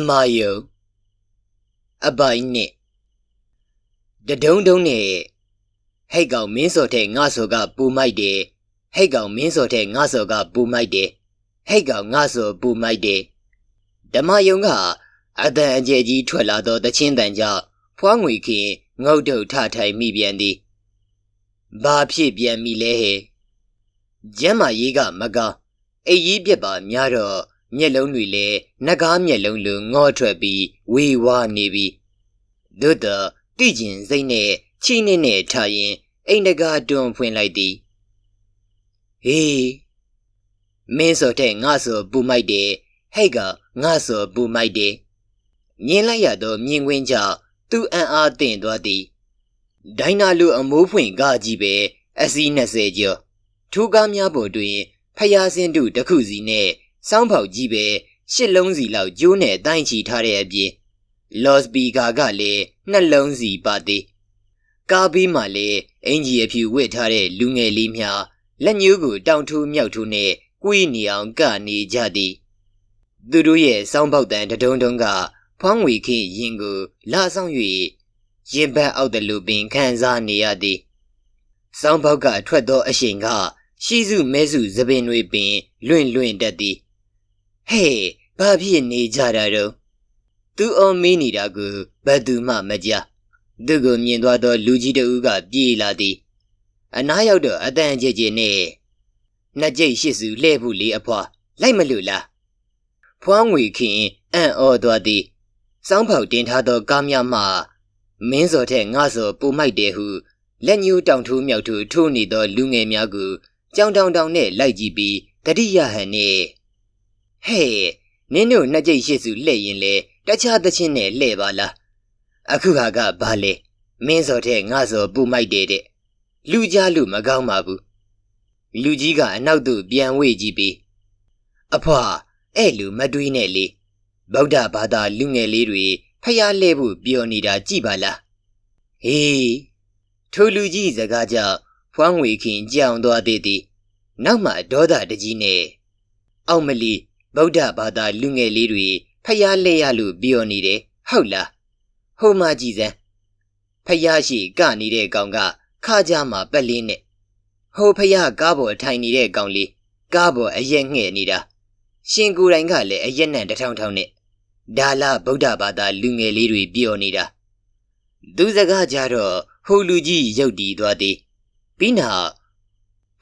ဓမ္မယုံအပိုင်းနှစ်တဒုံဒုံနဲ့ဟိတ်ကောင်မင်းစော်တဲ့ငါစော်ကပူမိုက်တယ်ဟိတ်ကောင်မင်းစော်တဲ့ငါစော်ကပူမိုက်တယ်ဟိတ်ကောင်ငါစော်ပူမိုက်တယ်ဓမ္မယုံကအတန်အကျယ်ကြီးထွက်လာသောတချင်းတန်ကြောင့်ဖွားငွေခင်ငုတ်တုတ်ထထိုင်မိပြန်သည်ဘာဖြစ်ပြန်မိလဲဟဲ့ကျမ်းမာရေးကမကောင်းအိပ်ရေးပြက်ပါများတော့ မျက်လုံးတွေလည်းနှကားမျက်လုံးလိုငေါထွက်ပြီးဝေဝါနေပြီတို့တော့တိကျင်စိတ်နဲ့ချိနေနဲ့ထားရင်အိမ်တကာတွန်းဖွင့်လိုက်သည်ဟေးမင်းစောတဲ့ငါစောပူမိုက်တယ်ဟဲ့ကငါစောပူမိုက်တယ်မြင်လိုက်ရတော့မြင်ကွင်းကြောင့်သူအံ့အားသင့်သွားသည်ဒိုင်နာလူအမိုးဖွင့်ကကြီးပဲအစီး20ကျော်ထူးကားများပေါ်တွင်ဖျားစင်းတုတစ်ခုစီနဲ့ စောင်းပေါက်ကြီးပဲရှစ်လုံးစီလောက်ကျိုးနဲ့တိုင်းချီထားတဲ့အပြင်လော့စပီကာကလည်းနှလုံးစီပါသေးကားဘေးမှာလည်းအင်ဂျီအဖြူဝစ်ထားတဲ့လူငယ်လေးများလက်ညှိုးကိုတောင်ထူးမြောက်ထူးနဲ့ကွေးနေအောင်ကနေကြသည်သူတို့ရဲ့စောင်းပေါက်တန်တဒုံဒုံကဖွမ်းငွေခင်းရင်ကိုလာဆောင်၍ရင်ဘတ်အောက်တလူပင်ခံစားနေရသည်စောင်းပေါက်ကထွက်သောအရှင်က ရှိစုမဲစုသပင်တွေပင် လွင့်လွင့်တတ်သည် ဟဲ့ဘာဖြစ်နေကြတာတော့သူအောင်မင်းနေတာကိုဘယ်သူမှမကြသူကိုမြင်သွားသောလူကြီးတဦးကပြေးလာသည်အနားရောက်တော့အတန်ကြဲကြဲနဲ့နှစ်ကြိတ်ရှစ်စုလှဲ့ဖို့လေအဖွာလိုက်မလို့လားဖွားငွေခင်အံ့ဩသွားသည်စောင်းဖောက်တင်ထားသောကားများမှမင်းစော်တဲ့ငါစော်ပူမိုက်တယ်ဟုလက်ညှိုးတောင်ထိုးမြောက်ထိုးထိုးနေသောလူငယ်များကိုကြောင်တောင်တောင်နဲ့လိုက်ကြည့်ပြီးတတိယဟန်နဲ့ ဟဲ့နင်းတို့နှစ်ကြိတ်ရှစ်စုလှဲ့ရင်လေတခြားသချင်းနဲ့လှဲ့ပါလားအခုဟာကဘာလဲမင်းစော်တဲ့ငါစော်ပူမိုက်တယ်တဲ့လူကြားလူမကောင်းပါဘူးလူကြီးကအနောက်သို့ပြန်ဝေ့ကြည့်ပြီးအဖွာအဲ့လူမတွေးနဲ့လေဗုဒ္ဓဘာသာလူငယ်လေးတွေဖျားလဲဖို့ပြောနေတာကြည့်ပါလားဟေးထိုလူကြီးစကားကြောင့်ဖွမ်းငွေခင်ကြောင်သွားသေးသည်နောက်မှဒေါသတကြီးနဲ့အောက်မလီ ဗုဒ္ဓဘာသာလူငယ်လေးတွေဖျားလဲရလို့ပြောနေတယ်ဟုတ်လားဟိုမှကြည်စမ်းဖျားရှိကနေတဲ့ကောင်ကခါကြမှာပက်လေးနဲ့ဟိုဖျားကားပေါ်ထိုင်နေတဲ့ကောင်လေးကားပေါ်အရက်ငှဲ့နေတာရှင်ကိုယ်တိုင်ကလည်းအရက်နဲ့တထောင်ထောင်နဲ့ဒါလာဗုဒ္ဓဘာသာလူငယ်လေးတွေပြောနေတာသူစကားကြတော့ဟိုလူကြီးရုတ်တီးသွားသည်ပြီးနောက်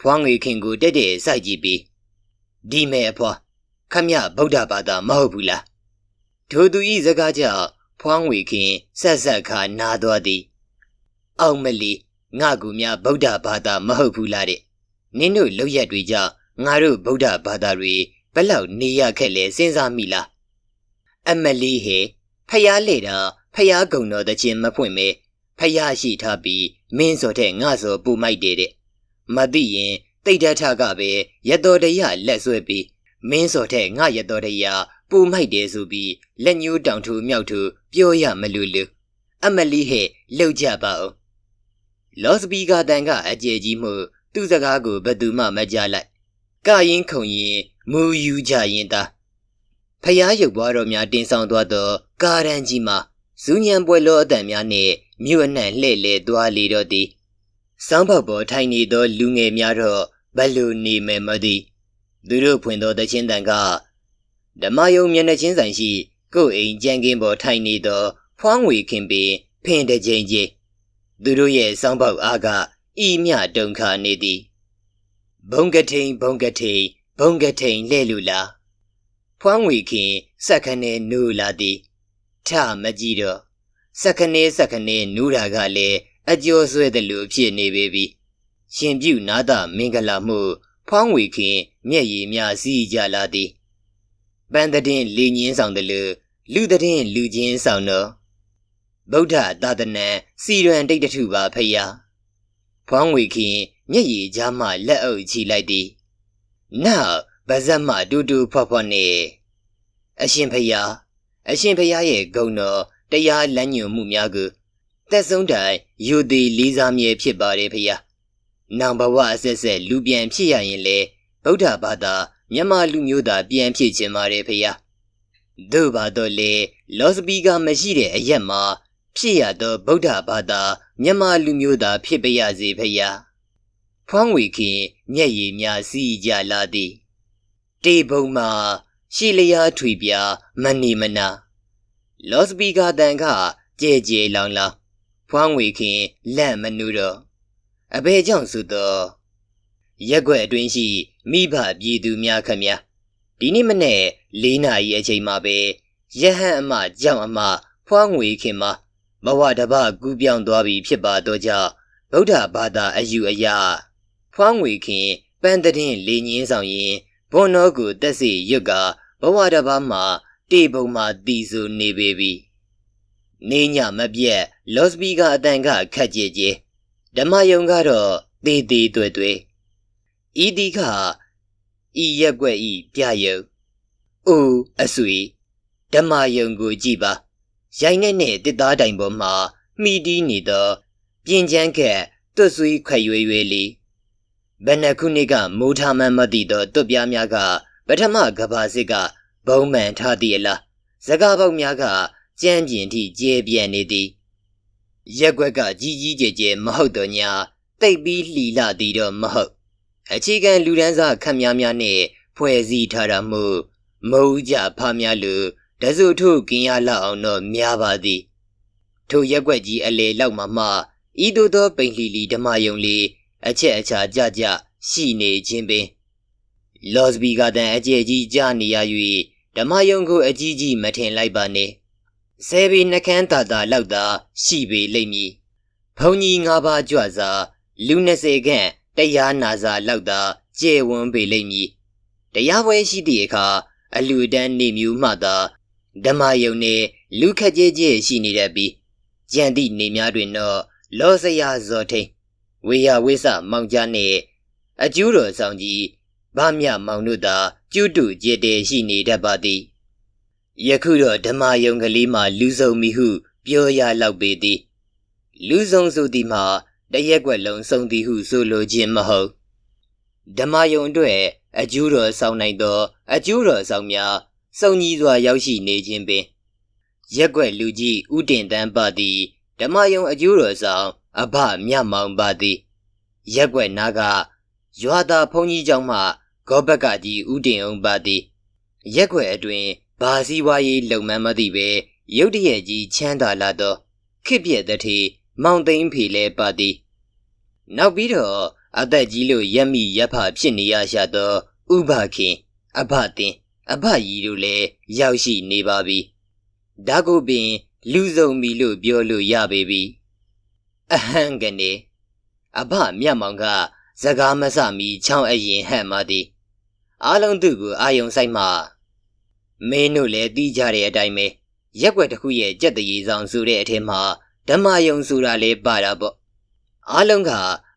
ဖွားငွေခင်ကိုတက်တဲ့စိုက်ကြည့်ပြီးဒီမဲ့အဖွား ခမရဗုဒ္ဓဘာသာမဟုတ်ဘူးလားထိုသူဤစကားကြောင့်ဖွားငွေခင်ဆက်ဆက်ခါနာသွားသည် အောင်မလီငါကူများဗုဒ္ဓဘာသာမဟုတ်ဘူးလားတဲ့နင်းတို့လောက်ရက်တွေကြောင့်ငါတို့ဗုဒ္ဓဘာသာတွေဘယ်လောက်နေရခက်လဲစဉ်းစားမိလားအမလီဟေဖျားလေတာဖျားကုံတော်တဲ့ချင်းမဖွင့်မဲဖျားရှိထားပြီးမင်းစောတဲ့ငါစောပူမိုက်တယ်တဲ့မသိရင်တိတ်တထကပဲရတော်တရလက်ဆွဲပြီး မင်းစောတဲ့ငါရတော်တရပူမိုက်တယ်ဆိုပြီးလက်ညှိုးတောင်ထူမြောက်ထူပြောရမလို့လူအမလီဟဲ့လှုပ်ကြပါဦးလော့စပီကာတန်ကအကျယ်ကြီးမှု သူ့စကားကိုဘယ်သူမှမကြားလိုက်ကရင်ခုံရင်မူယူကြရင်သာဖျားရုပ်ဘွားတော်များတင်ဆောင်သွားသောကာရန်ကြီးမှာဇူးညံပွဲလောအတန်များနှင့်မြို့အနှံ့လှဲ့လေသွားလေတော့သည်စောင်းပေါက်ပေါ်ထိုင်နေသောလူငယ်များတော့ဘလို့နေမယ်မသိ သူတို့ဖွင့်သောတချင်းတန်ကဓမ္မယုံမျက်နှာချင်းဆိုင်ရှိကိုယ်အိမ်ကြံကင်းပေါ်ထိုင်နေသော ဖွားငွေခင်ပင်ဖင်တကြိမ်ကြီးသူတို့ရဲ့စောင်းပေါက်အားကဤမြတုံခါနေသည်ဘုံကထိန်ဘုံကထိန်ဘုံကထိန်လဲ့လူလားဖွားငွေခင်စက်ခနဲနူလာသည်ထမကြည့်တော့စက်ခနဲစက်ခနဲနူးတာကလည်းအကျော်ဆွဲတယ်လို့ဖြစ်နေပေပြီရှင်ပြုနာတာမင်္ဂလာမှု ဖွားငွေခင်မျက်ရည်များစီးကြလာသည်ပန်းတဲ့လေညင်းဆောင်တယ်လို့လူတဲ့လူချင်းဆောင်တော့ဗုဒ္ဓသာသနာစီရွံတိတ်တထုပါဖယားဖွားငွေခင်မျက်ရည်ကြားမှလက်အုပ်ချီလိုက်သည်နောက်ဗဇက်မှတူတူဖွားဖွားနဲ့အရှင်ဖယားအရှင်ဖယားရဲ့ဂုဏ်တော်တရားလမ်းညွှန်မှုများကိုသက်ဆုံးတိုင်ယူသည်လေးစားမြဲဖြစ်ပါတယ်ဖယား နောင်ဘဝအဆက်ဆက်လူပြန်ဖြစ်ရရင်လေဗုဒ္ဓဘာသာမြန်မာလူမျိုးသားပြန်ဖြစ်ခြင်းပါတယ်ဖယားသို့ပါတော့လေလောစပီကာမရှိတဲ့အရက်မှာဖြစ်ရသောဗုဒ္ဓဘာသာမြန်မာလူမျိုးသားဖြစ်ပါရစေဖရာဖွမ်းဝေခင်မျက်ရည်များစီးကြလာသည်တေဘုံမှာရှီလျားထွေပြမနေမနာလောစပီကာတန်ကကြဲကြဲလောင်လောင်ဖွမ်းဝေခင်လန့်မနူတော့ အဘဲကြောင့်ဆိုတော့ရက်ွက်အတွင်းရှိမိဘပြည်သူများခမများဒီနေ့မနေ့၄နာရီအချိန်မှာပဲရဟန်းအမကြောင့်အမဖွားငွေခင်မှာဘဝတပကူးပြောင်းသွားပြီဖြစ်ပါတော့ကြောင့်ဗုဒ္ဓဘာသာအယူအယဖွားငွေခင်ပန်းတဲ့လေငင်းဆောင်ရင်ဘွန်တော်ကိုတက်စီရွတ်ကဘဝတပမှာတေပုံမှာတီဆူနေပေပြီနေညမပြက်လော့စပီကာအတန်ကခက်ကြည်ကြည် ဓမ္မယုံကတော့တေးသေးတွေ့တွေ့ဤဒီကဤရက်ွက်ဤပြယုံအိုးအဆွေဓမ္မယုံကိုကြည်ပါရိုင်းနဲ့နဲ့တစ်သားတိုင်ပေါ်မှာမိတီးနေသောပြင်ချမ်းခက်တွတ်ဆွေးခွဲရွေရွေလေးဘယ်နှခုနှစ်ကမိုးထားမှန်းမသိသောတွတ်ပြားများကပထမကဘာစစ်ကဘုံမှန်ထားသည်အလားစကားပေါက်များကကြမ်းပြင်ထိကျဲပြန့်နေသည် ရက်ွက်ကကြီးကြီးကျယ်ကျယ်မဟုတ်တော့ညာတိတ်ပြီးလှီလာသည်တော့မဟုတ်အခြေခံလူဒန်းစားခက်များများနဲ့ဖွဲ့စည်းထားတာမို့မုံကြဖားများလူတစုထုကင်းရလောက်အောင်တော့များပါသည်ထိုရက်ွက်ကြီးအလေလောက်မှမှဤသို့သောပိန်လှီလီဓမ္မယုံလေးအချက်အချာကြကြရှိနေခြင်းပင်လော့စပီကာတန်အကျယ်ကြီးကြားနေရ၍ဓမ္မယုံကိုအကြီးကြီးမထင်လိုက်ပါနဲ့ ဆယ်ပေနှကန်းတာတာလောက်သာရှိပေလိမ့်မည်ဘုံကြီး၅ပါးကြွစာလူ20ခန့်တရားနာစာလောက်သာကျေဝန်းပေလိမ့်မည်တရားပွဲရှိသည့်အခါအလူတန်းနေမျိုးမှသာဓမ္မယုံနဲ့လူခက်ကြဲကြဲရှိနေတတ်ပြီးကြံသည့်နေများတွင်တော့လောစရာဇော်ထိန်ဝေယဝိဆမောင်ကြားနဲ့အကျူးတော်ဆောင်ကြီးဗမြမောင်တို့သာကျူးတူကြည်တဲရှိနေတတ်ပါသည် ယခုတော့ဓမ္မယုံကလေးမှလူဆုံမိဟု ပြောရလောက်ပေသည်လူဆုံဆိုသည်မှာတရက်ွက်လုံးစုံသည်ဟုဆိုလိုခြင်းမဟုတ်ဓမ္မယုံအတွက်အကျူးတော်ဆောင်နိုင်သော အကျူးတော်ဆောင်များစုံကြီးစွာရောက်ရှိနေခြင်းပင်ရက်ွက်လူကြီးဥတင်တန်းပါသည်ဓမ္မယုံအကျူးတော်ဆောင် အဘမြမောင်ပါသည်ရက်ွက်နာကရွာသားဘုန်းကြီးကျောင်းမှဂောဘက်ကကြီးဥတင်အောင်ပါသည်ရက်ွက်အတွင် ဘာစီဝါရေးလုံမှန်းမသိပဲရုတ်တရက်ကြီးချမ်းသာလာသောခစ်ပြက်တဲ့ထေမောင်သိန်းဖေလဲပါသည်နောက်ပြီးတော့အသက်ကြီးလို့ရက်မိရက်ဖဖြစ်နေရရှာသောဥပခင်အဘတင်အဘကြီးတို့လည်းရောက်ရှိနေပါပြီဒါကိုပင်လူစုံပြီလို့ပြောလို့ရပေပြီအဟံကနေအဘမြတ်မောင်ကစကားမဆမီချောင်းအရင်ဟန်မသည်အားလုံးသူ့ကိုအာယုံဆိုင်မှ မင်းတို့လည်းသိကြတဲ့အတိုင်းပဲရက်ွက်တစ်ခုရဲ့ကြက်တရီဆောင်ဆိုတဲ့အထက်မှာဓမ္မယုံဆိုတာလည်းပါတာပေါ့အားလုံးက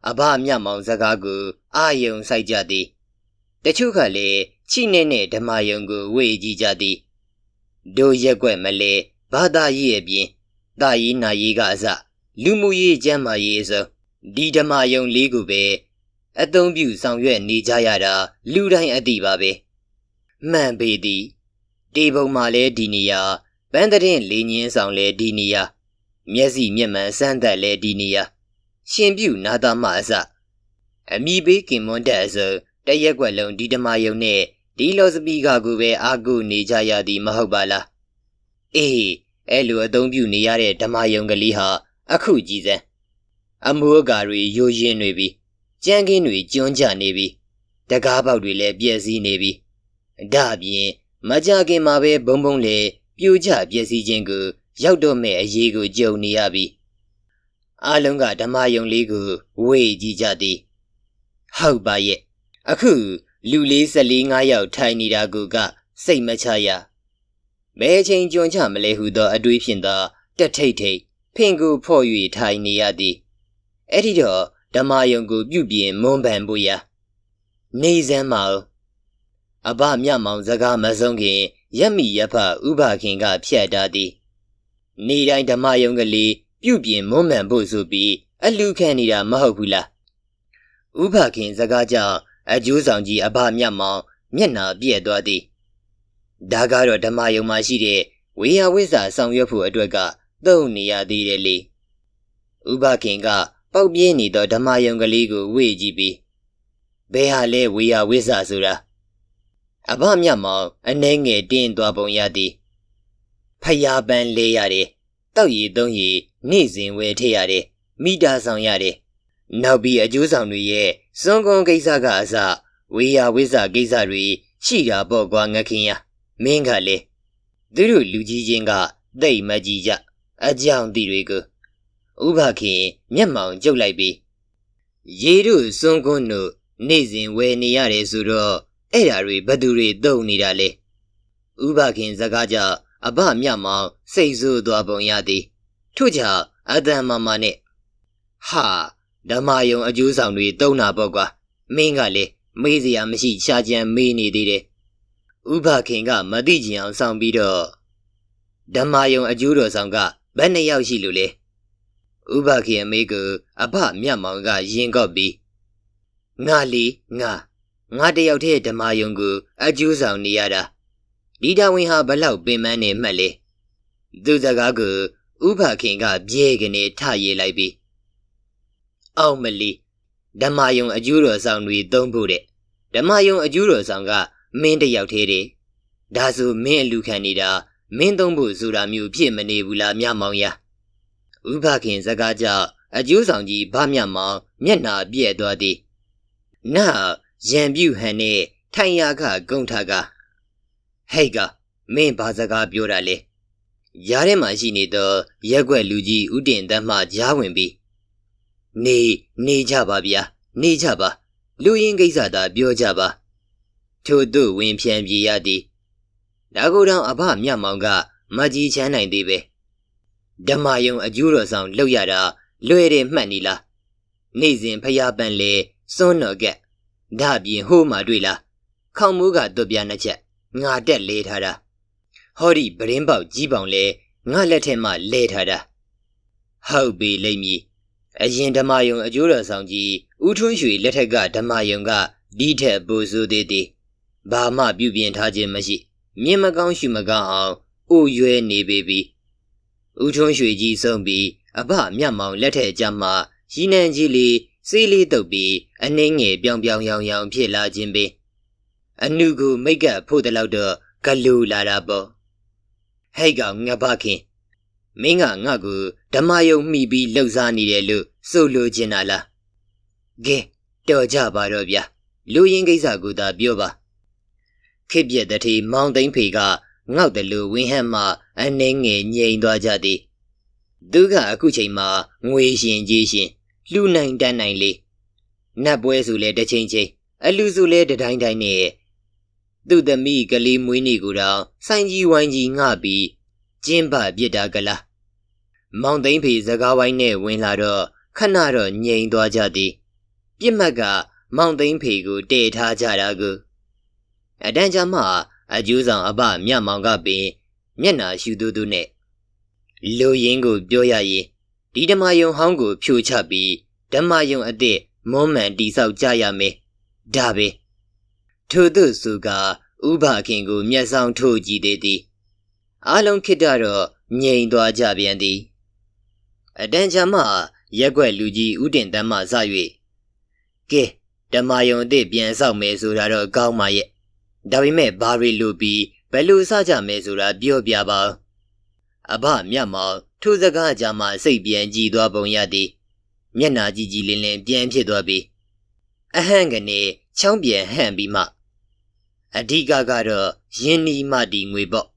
အဘမြတ်မောင်စကားကိုအာယုံဆိုင်ကြသည်တချို့ကလည်းချိနဲ့နဲ့ဓမ္မယုံကိုဝေကြည့်ကြသည်တို့ရက်ွက်မလဲဘာသာရေးအပြင်တာရေးနာရေးကအစလူမှုရေးကျမ်းမာရေးအစုံဒီဓမ္မယုံလေးကိုပဲအသုံးပြုဆောင်ရွက်နေကြရတာလူတိုင်းအသိပါပဲမှန်ပေသည် တေပုံမှာလဲဒီနေရာပန်းတဲ့လေညင်းဆောင်လဲဒီနေရာမျက်စိမျက်မှန်စမ်းသက်လဲဒီနေရာရှင်ပြုနာသားမအစအမိဘေးကင်မွန်တဲ့အစုံတရက်ွက်လုံးဒီဓမ္မယုံနဲ့ဒီလောစပီကာကိုပဲအာကုနေကြရသည်မဟုတ်ပါလားအေးအဲ့လိုအသုံးပြုနေရတဲ့ဓမ္မယုံကလေးဟာအခုကြည်စမ်းအမိုးအကာတွေယိုယင်းနေပြီကြမ်းကင်းတွေကျွန်းကြနေပြီတကားပေါက်တွေလည်းပြည့်စည်နေပြီဒါအပြင် မကြခင်မှာပဲဘုံဘုံလေပြိုကျပြည့်စည်ခြင်းကိုရောက်တော့မဲ့အရေးကိုကြုံနေရပြီအလုံးကဓမ္မယုံလေးကိုဝေ့ကြည့်ကြသည်ဟုတ်ပါရဲ့အခုလူလေး၁၄၅ယောက်ထိုင်နေတာကစိတ်မချရဘယ်ချိန်ကြွန်ချမလဲဟုသောအတွေးဖြင့်သာတက်ထိတ်ထိတ်ဖင်ကိုဖော့၍ထိုင်နေရသည်အဲ့ဒီတော့ဓမ္မယုံကိုပြုပြင်မွန်းပန်ဖို့ရာနေစမ်းမအောင် အဘမြမောင်စကားမဆုံးခင်ရက်မိရဖဥပခင်ကဖြတ်တာသည်နေတိုင်းဓမ္မယုံကလေးပြုပြင်မွန်းမှန်ဖို့ဆိုပြီးအလူခံနေတာမဟုတ်ဘူးလားဥပခင်စကားကြောင့်အကျိုးဆောင်ကြီးအဘမြမောင်မျက်နာပြည့်သွားသည်ဒါကတော့ဓမ္မယုံမှာရှိတဲ့ဝေယဝိဇ္ဇာဆောင်ရွက်ဖို့အတွက်ကသုံးနေရသေးတယ်လေဥပခင်ကပေါက်ပြင်းနေသောဓမ္မယုံကလေးကိုဝေ့ကြည့်ပြီးဘယ်ဟာလဲဝေယဝိဇ္ဇာဆိုတာ အဘမြတ်မောင်အနှဲငယ်တင်းသွားပုံရသည်ဖယားပန်းလေးရတယ်တောက်ရည်သုံးရည်နေ့စဉ်ဝယ်ထည့်ရတယ်မိတာဆောင်ရတယ်နောက်ပြီးအကျိုးဆောင်တွေရဲ့စွန်ကွန်ကိစ္စကအစဝေယဝိဇ္ဇာကိစ္စတွေရှိတာပေါ့ကွာငခင်ရမင်းကလေသူတို့လူကြီးချင်းကသိမကြည့်ကြအကြောင်းတီတွေကိုဥပခင်မျက်မှောင်ကျုပ်လိုက်ပြီးရေတို့စွန်ကွန်းတို့နေ့စဉ်ဝယ်နေရတယ်ဆိုတော့ အဲ့ဓာတွေဘသူတွေတုံနေတာလေဥပခင်စကားကြောင့်အဘမြတ်မောင်စိတ်ဆိုးသွားပုံရသည်ထို့ကြောင့်အတန်မမနဲ့ဟာဓမ္မယုံအကျိုးဆောင်တွေတုံတာပေါ့ကွာမင်းကလေမေးစရာမရှိရှာကြံမေးနေသေးတယ်ဥပခင်ကမသိကြအောင်ဆောင်ပြီးတော့ဓမ္မယုံအကျိုးတော်ဆောင်ကဘယ်နှစ်ယောက်ရှိလို့လဲဥပခင်အမေကအဘမြတ်မောင်ကရင်ကော့ပြီးငါလီငါ ငါတယောက်တည်းဓမ္မယုံကိုအကျိုးဆောင်နေရတာဒီတာဝန်ဟာဘလောက်ပင်ပန်းနေမှတ်လေသူစကားကိုဥပခင်ကပြေကနေထရေးလိုက်ပြီးအောင်မလီဓမ္မယုံအကျိုးတော်ဆောင်တွေသုံးဖို့တဲ့ဓမ္မယုံအကျိုးတော်ဆောင်ကမင်းတယောက်တည်းတည်းဒါဆိုမင်းအလူခံနေတာမင်းသုံးဖို့ဆိုတာမျိုးဖြစ်မနေဘူးလားမြမောင်ရဥပခင်စကားကြောင့်အကျိုးဆောင်ကြီးဗမြမောင်မျက်နာပြည့်သွားသည်နာ ရံပြူဟန်နဲ့ထိုင်ရခဂုံထကဟဲ့ကမင်းဘာစကားပြောတာလဲရားထဲမှာရှိနေသောရက်ွက်လူကြီးဥတင်တမ်းမှကြားဝင်ပြီးနေနေကြပါဗျာနေကြပါလူရင်းကိစ္စသာပြောကြပါထို့သို့ဝင်ဖြန်ပြေရသည်ဒါကိုယ်တောင်အဘမြတ်မောင်ကမကြီးချမ်းနိုင်သေးပဲဓမ္မယုံအကျိုးတော်ဆောင်လောက်ရတာလွယ်တယ်မှတ်နီလားနေ့စဉ်ဖျားပန်လေစွန်းတော်ကက် ဒါပြင်ဟိုးမှတွေ့လားခေါင်းမိုးကသွပြနှစ်ချက်ငါတက်လေးထားတာဟောဒီပရင်းပေါက်ကြီးပေါင်လဲငါလက်ထက်မှလဲထားတာဟုတ်ပြီလိမ့်မည်အရင်ဓမ္မယုံအကျိုးတော်ဆောင်ကြီးဦးထွန်းရွှေလက်ထက်ကဓမ္မယုံကဒီထက်ပိုဆိုးသေးသည်ဘာမှပြုပြင်ထားခြင်းမရှိမြင်မကောင်းရှုမကောင်းအောင်အိုရွဲနေပေပြီဦးထွန်းရွှေကြီးဆုံးပြီးအဘမြတ်မောင်လက်ထက်ကြမှာရီနံကြီးလေး စေးလေးတုပ်ပြီးအနှင်းငယ်ပြောင်ပြောင်ရောင်ရောင်ဖြစ်လာခြင်းပဲအနုကိုမိတ်ကပ်ဖို့တလောက်တော့ဂလူလာတာပေါ့ဟဲ့ကောင်ငါဘခင်မင်းကငါ့ကိုဓမ္မယုံမှီပြီးလှုပ်ရှားနေတယ်လို့ဆိုလိုချင်တာလားကဲတော်ကြပါတော့ဗျာလူရင်းကိစ္စကိုသာပြောပါခစ်ပြက်တတိမောင်သိန်းဖေကငေါက်တယ်လို့ဝင်းဟန်မှအနှင်းငယ်ငြိမ်သွားကြသည်သူကအခုချိန်မှာငွေရှင်ကြီးရှင် လူနိုင်တန်းနိုင်လေးနတ်ပွဲဆိုလဲတစ်ချိန်ချိန်အလူဆိုလဲတတိုင်းတိုင်းနဲ့သူ့သမီးကလေးမွေးနေ့ကိုတော့ဆိုင်ကြီးဝိုင်းကြီးငှပြီးကျင်းပပြစ်တာကလားမောင်သိန်းဖေစကားဝိုင်းနဲ့ဝင်လာတော့ခဏတော့ငြိမ်သွားကြသည်ပြစ်မှတ်ကမောင်သိန်းဖေကိုတည်ထားကြတာကိုအတန်းချမှအကျိုးဆောင်အပမြတ်မောင်ကပင် မျက်နာရှူသူသူနဲ့လူရင်းကိုပြောရရင် ဒီဓမ္မယုံဟောင်းကိုဖြိုချပြီးဓမ္မယုံအစ်စ်မွမ်းမံတိဆောက်ကြရမယ်ဒါပဲထို့သူစုကဥပခင်ကိုမျက်စောင်းထိုးကြည့်သေးသည်အားလုံးခိတ္တတော့ငြိမ်သွားကြပြန်သည်အတန်ချမှရက်ွက်လူကြီးဥတင်တမ်းမှစ၍ကဲဓမ္မယုံအစ်စ်ပြန်ဆောက်မယ်ဆိုတာတော့ကောင်းပါရဲ့ဒါပေမဲ့ဘာတွေလိုပြီးဘယ်လိုစကြမယ်ဆိုတာပြောပြပါအဘမြတ်မောင် ထိုစကားကြမှာစိတ်ပြန်ကြည်သွားပုံရသည်မျက်နာကြည်ကြည်လင်းလင်းပြန်ဖြစ်သွားပြီးအဟန့်ကနေချောင်းပြန်ဟန့်ပြီးမှအဓိကကတော့ယင်းနီမတီငွေပေါ့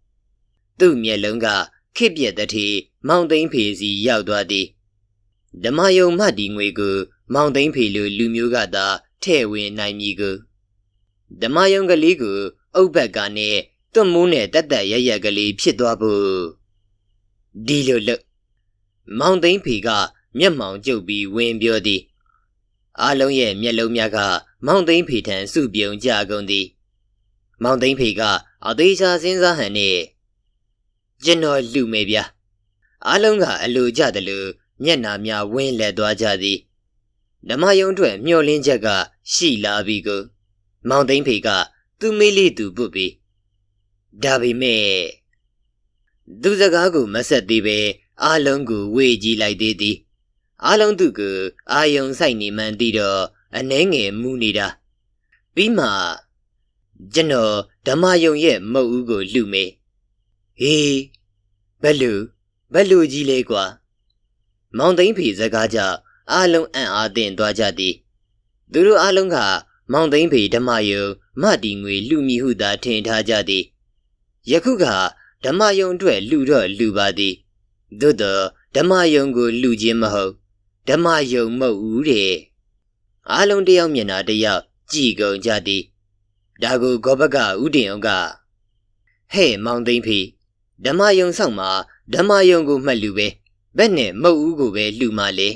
သူ့မျက်လုံးကခစ်ပြက်တဲ့ထေမောင်သိန်းဖေစီရောက်သွားသည်ဓမ္မယုံမတီငွေကိုမောင်သိန်းဖေလိုလူမျိုးကသာထဲ့ဝင်နိုင်မည်ကိုဓမ္မယုံကလေးကိုအုတ်ဘက်ကနဲ့တွတ်မိုးနဲ့တက်တက်ရရကလေးဖြစ်သွားဖို့ ဒီလိုလို့မောင်သိန်းဖေကမျက်မှောင်ကျုပ်ပြီးဝင်ပြောသည်အားလုံးရဲ့မျက်လုံးများကမောင်သိန်းဖေထံစုပြုံကြကုန်သည် မောင်သိန်းဖေကအသေးချာစဉ်းစားဟန်နဲ့ကျွန်တော်လူမေဗျာအားလုံးကအလိုကြတယ်လို့မျက်နာများဝင်းလက်သွားကြသည်ဓမ္မယုံအတွက်မျောလင်းချက်ကရှိလာပြီကိုမောင်သိန်းဖေကသူ့မေးလေးသူပုတ်ပြီးဒါပေမဲ့ သူစကားကိုမဆက်သေးပဲအားလုံးကိုဝေကြည့်လိုက်သေးသည်အားလုံးသူကိုအာယုံဆိုင်နေမှန်းသိတော့အနှဲငယ်မူနေတာပြီးမှကျွန်တော်ဓမ္မယုံရဲ့မုတ်ဦးကိုလှူမေဟေးဘယ်လူဘယ်လူကြီးလဲကွာမောင်သိန်းဖေစကားကြောင့်အားလုံးအံ့အားသင့်သွားကြသည်သူတို့အားလုံးကမောင်သိန်းဖေဓမ္မယုံမတီငွေလူမီဟုသာထင်ထားကြသည်ယခုက ဓမ္မယုံအတွက်လူတော့လူပါသည်သို့တော့ဓမ္မယုံကိုလူချင်းမဟုတ်ဓမ္မယုံမဟုတ်ဦးတဲ့အားလုံးတယောက်မျက်နှာတယောက်ကြည်ကုန်ကြသည်ဒါကိုဂောဘကဥတင်အောင်ကဟဲ့မောင်သိန်းဖေဓမ္မယုံဆောင်မှာဓမ္မယုံကိုမှတ်လူပဲဘက်နဲ့မုတ်ဦးကိုပဲလူမှလေ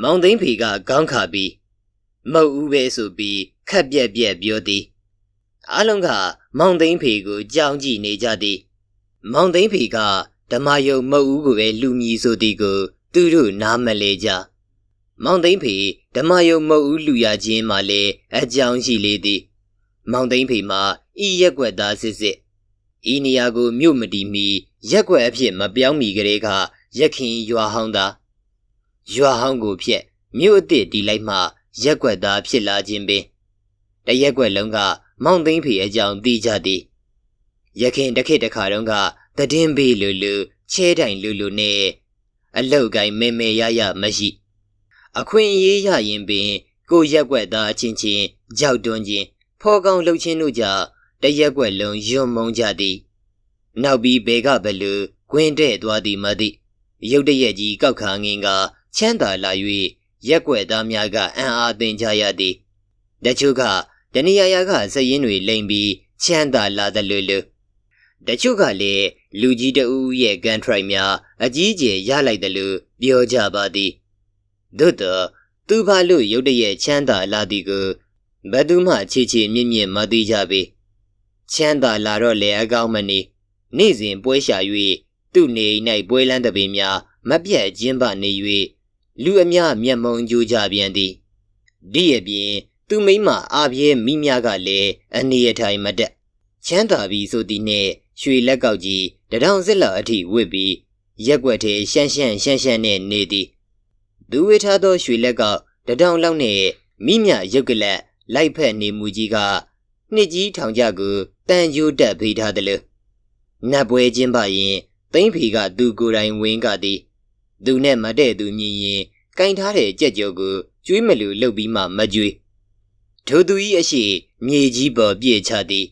မောင်သိန်းဖေကခေါင်းခါပြီးမုတ်ဦးပဲဆိုပြီးခက်ပြက်ပြက်ပြောသည်အားလုံးကမောင်သိန်းဖေကိုကြောင်းကြည့်နေကြသည် မောင်သိန်းဖေကဓမ္မယုံမုတ်ဦးကိုပဲလူမြည်ဆိုသည်ကိုသူတို့နားမလဲကြမောင်သိန်းဖေဓမ္မယုံမုတ်ဦးလူရခြင်းမှလည်းအကြောင်းရှိလေသည်မောင်သိန်းဖေမှာဤရက်ွက်သားစစ်စစ်ဤနေရာကိုမြို့မတီမီရက်ွက်အဖြစ်မပြောင်းမီကလေးကရက်ခင်ရွာဟောင်းသားရွာဟောင်းကိုဖြက်မြို့အစ်စ်တီလိုက်မှရက်ွက်သားဖြစ်လာခြင်းပင်တရက်ွက်လုံးကမောင်သိန်းဖေအကြောင်းသိကြသည် ရခင်တစ်ခေတ်တစ်ခါတုန်းကတည်င်းဘေးလူလူချဲတိုင်လူလူနဲ့အလောက်ကိုင်းမဲမဲရရမရှိအခွင့်အရေးရရင်ပင် ကိုရက်ွက်သားအချင်းချင်းကြောက်တွန်းခြင်းဖော်ကောင်လှုပ်ခြင်းတို့ကြောင့်တရက်ွက်လုံးယွံမုံကြသည်နောက်ပြီးဘေကဘလူခွင်းတဲ့သွားသည်မသိရုတ်တရက်ကြီးကောက်ခါငင်းကချမ်းသာလာ၍ရက်ွက်သားများကအံ့အားသင်ကြရသည်တချို့ကတဏှာရာကစရင်တွေလိမ့်ပြီးချမ်းသာလာသလိုလို တချို့ကလည်းလူကြီးတဦးရဲ့ကန်ထရိုက်များအကြီးကျယ်ရလိုက်တယ်လို့ပြောကြပါသည်သို့တော့သူဘာလို့ရုတ်တရက်ချမ်းသာလာသည်ကိုဘယ်သူမှချေချေမြင့်မြင့်မသိကြပေချမ်းသာလာတော့လေအကောင်းမနေနေ့စဉ်ပွဲရှာ၍သူ့နေ၌ပွဲလန်းတပင်များမပြတ်ကျင်းပနေ၍လူအများမျက်မုံကြိုးကြပြန်သည်ဒီအပြင်သူမိမအာပြဲမိများကလည်းအနေအထိုင်မတက်ချမ်းသာပြီဆိုသည်နှင့် ရွှေလက်ကောက်ကြီးတထောင်စစ်လောက်အထိဝစ်ပြီးရက်ွက်ထဲရှမ်းရှမ်းရှမ်းရှမ်းနဲ့နေသည်သူဝေထားသောရွှေလက်ကောက်တထောင်လောက်နဲ့မိမြရုပ်ကလတ်လိုက်ဖက်နေမှုကြီးကနှစ်ကြီးထောင်ကြကိုတန်ကြိုးတက်ဖေးထားတယ်လို့နတ်ပွဲချင်းပါရင်သိမ့်ဖီကသူကိုယ်တိုင်ဝင်းကသည်သူနဲ့မတဲ့သူမြင်ရင်ကင်ထားတဲ့ကြက်ကြော်ကိုကျွေးမလူလှုပ်ပြီးမှမကျွေးထိုသူ၏အရှိမြေကြီးပေါ်ပြည့်ချသည်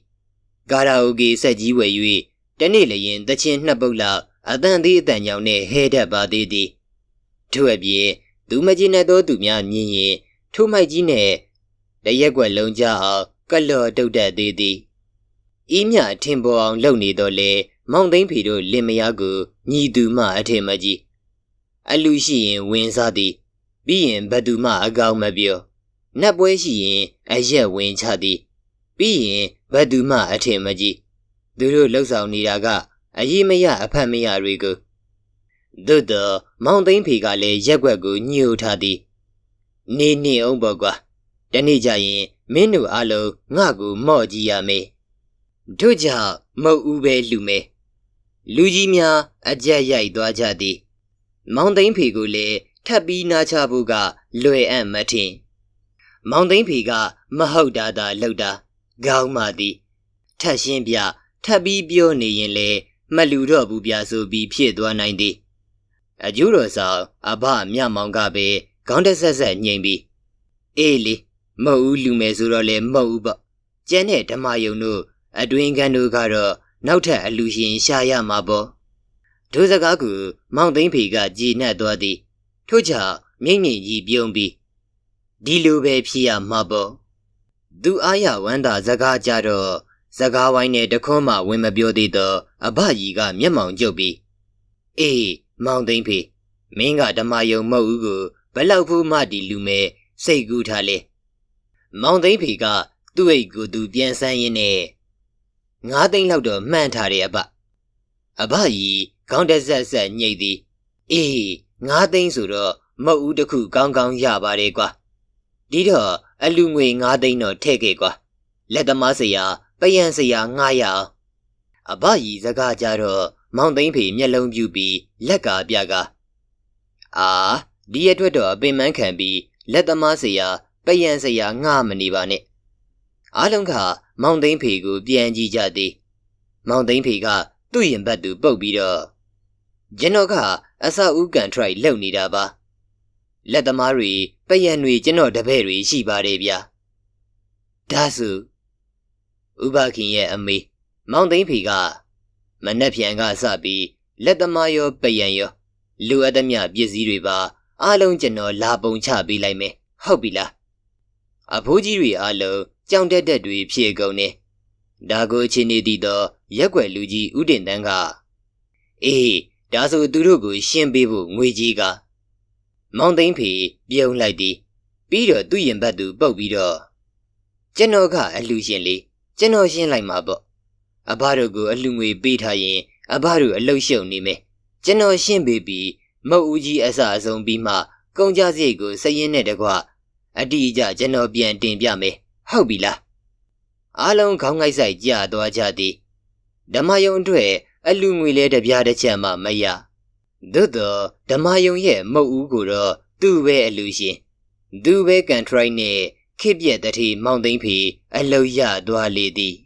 ဂါရာအိုကေဆက်ကြီးဝယ်၍တနေ့လျင်တချင်းနှစ်ပုတ်လောက်အတန်သေးအတန်ကြောင်နဲ့ဟဲတတ်ပါသေးသည်ထို့အပြင်သူမကျင်တဲ့သောသူများမြင်ရင်ထိုမိုက်ကြီးနဲ့တရက်ွက်လုံးကြအောင်ကလော်တုတ်တတ်သေးသည်ဤမြထင်ပေါ်အောင်လုပ်နေတော့လေမောင်သိန်းဖီတို့လင်မယားကိုညီသူမှအထင်မကြီးအလူရှိရင်ဝင်စားသည်ပြီးရင်ဘသူမှအကောင်းမပြောနတ်ပွဲရှိရင်အရက်ဝင်ချသည်ပြီးရင်ဘသူမှအထင်မကြီးသူတို့လှုပ်ဆောင်နေတာကအရေးမရအဖတ်မရတွေကိုသို့တော့မောင်သိန်းဖေကလည်းရက်ွက်ကိုညှို့ထားသည်နေနေအောင်ပေါ့ကွာတနေ့ကျရင်မင်းတို့အလုံးငါ့ကိုမော့ကြည့်ရမယ်တို့ကြောင့်မုတ်ဦးပဲလူမဲလူကြီးများအကြက်ရိုက်သွားကြသည်မောင်သိန်းဖေကိုလည်းထပ်ပြီးနားချဖို့ကလွယ်အံ့မထင်မောင်သိန်းဖေကမဟုတ်တာသာလှုပ်တာ ခေါင်းမာသည်ထပ်ရှင်းပြထပ်ပြီးပြောနေရင်လေမလူတော့ဘူးပြဆိုပြီးဖြစ်သွားနိုင်သည်အကျိုးတော်ဆောင်အဘမြမောင်ကပဲခေါင်းတက်ဆက်ဆက်ညှိပြီးအေးလေမဟုတ်ဘူးလူမယ်ဆိုတော့လေမဟုတ်ဘူးပေါ့ကျန်တဲ့ဓမ္မယုံတို့အတွင်ကန်တို့ကတော့နောက်ထပ်အလူရှင်ရှာရမှာပေါ့ဒုစကားကိုမောင်သိန်းဖေကကြည်နှက်သွားသည်ထို့ကြောင့်မြိတ်မြိတ်ကြီးပြုံးပြီးဒီလိုပဲဖြစ်ရမှာပေါ့ သူအားရဝမ်းသာစကားကြတော့စကားဝိုင်းနဲ့တခွန်းမှဝင်မပြောသေးတော့အဘကြီးကမျက်မှောင်ကျုပ်ပြီးအေးမောင်သိန်းဖေမင်းကဓမ္မယုံမဟုတ်ဘူးကိုဘလောက်ဖို့မှဒီလူမဲစိတ်ကူးထားလဲမောင်သိန်းဖေကသူ့အိတ်ကိုသူပြန်ဆန်းရင်းနဲ့ငါးသိန်းလောက်တော့မှန်းထားတယ်အဘအဘကြီးခေါင်းတက်ဆက်ဆက်ညှိသည်အေးငါးသိန်းဆိုတော့မဟုတ်ဦးတစ်ခုကောင်းကောင်းရပါတယ်ကွာဒီတော့ အလူငွေ9သိန်းတော့ထည့်ခဲ့ကွာလက်သမားစရာပယံစရာငှားရအောင်အဘကြီးစကားကြတော့မောင်သိန်းဖေမျက်လုံးပြူပြီးလက်ကပြကအာဒီအတွက်တော့အပင်မခံပြီးလက်သမားစရာပယံစရာငှမနေပါနဲ့အားလုံးကမောင်သိန်းဖေကိုပြန်ကြည့်ကြသည်မောင်သိန်းဖေကသူ့ရင်ဘတ်သူပုတ်ပြီးတော့ကျွန်တော်ကအဆောက်အဦကန်ထရိုက်လုပ်နေတာပါ လက်သမားတွေပယံတွေကျွန်တော်တပည့်တွေရှိပါတယ်ဗျာဒါဆိုဥပခင်ရဲ့အမေမောင်သိန်းဖေကမနှက်ပြန်ကစပြီးလက်သမားရောပယံရောလူအပ်သမျှပစ္စည်းတွေပါအားလုံးကျွန်တော်လာပုံချပေးလိုက်မယ်ဟုတ်ပြီလားအဖိုးကြီးတွေအားလုံးကြောင်တက်တက်တွေဖြည့်ကုန်နေဒါကိုအချင်းနေသည့်တော့ရက်ွယ်လူကြီးဥတင်တန်းကအေးဒါဆိုသူတို့ကိုရှင်းပေးဖို့ငွေကြီးက မောင်သိန်းဖေပြုံးလိုက်သည်ပြီးတော့သူ့ရင်ဘတ်သူပုတ်ပြီးတော့ကျွန်တော်ကအလူရှင်လေးကျွန်တော်ရှင်းလိုက်မှာပေါ့အဘတို့ကိုအလူငွေပေးထားရင် အဘတို့အလုတ်ရှုံနေမယ်ကျွန်တော်ရှင်းပေးပြီးမုတ်ဦးကြီးအစအဆုံးပြီးမှကုန်ကြစရိတ်ကိုစရင်နဲ့တကွအတိအကျကျွန်တော်ပြန်တင်ပြမယ်ဟုတ်ပြီလားအားလုံးခေါင်းငိုက်ဆိုင်ကြာသွားကြသည်ဓမ္မယုံအတွက်အလူငွေလဲတပြားတစ်ချက်မှမရ သို့တော့ဓမ္မယုံရဲ့မုတ်ဦးကိုတော့သူ့ပဲအလူရှင်သူပဲကန်ထရိုက်နဲ့ခစ်ပြက်တတိမောင်သိန်းဖေအလုတ်ရသွားလေသည်